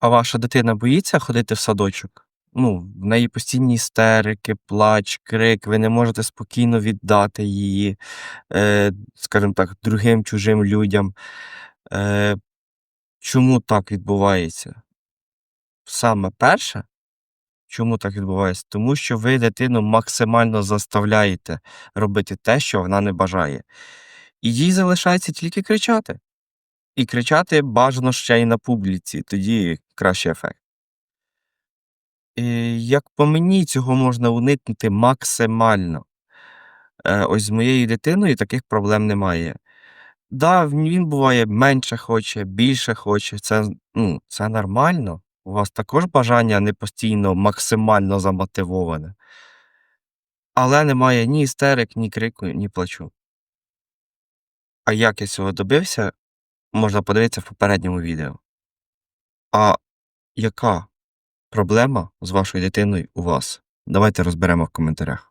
А ваша дитина боїться ходити в садочок? Ну, в неї постійні істерики, плач, крик, ви не можете спокійно віддати її, е, скажімо так, другим чужим людям. Е, чому так відбувається? Саме перше, чому так відбувається? Тому що ви дитину максимально заставляєте робити те, що вона не бажає. І їй залишається тільки кричати. І кричати бажано ще й на публіці, тоді кращий ефект. І, як по мені, цього можна уникнути максимально. Е, ось з моєю дитиною таких проблем немає. Да, він буває менше хоче, більше хоче. Це, ну, це нормально. У вас також бажання не постійно максимально замотивоване. Але немає ні істерик, ні крику, ні плачу. А як я цього добився, можна подивитися в попередньому відео. А яка проблема з вашою дитиною у вас? Давайте розберемо в коментарях.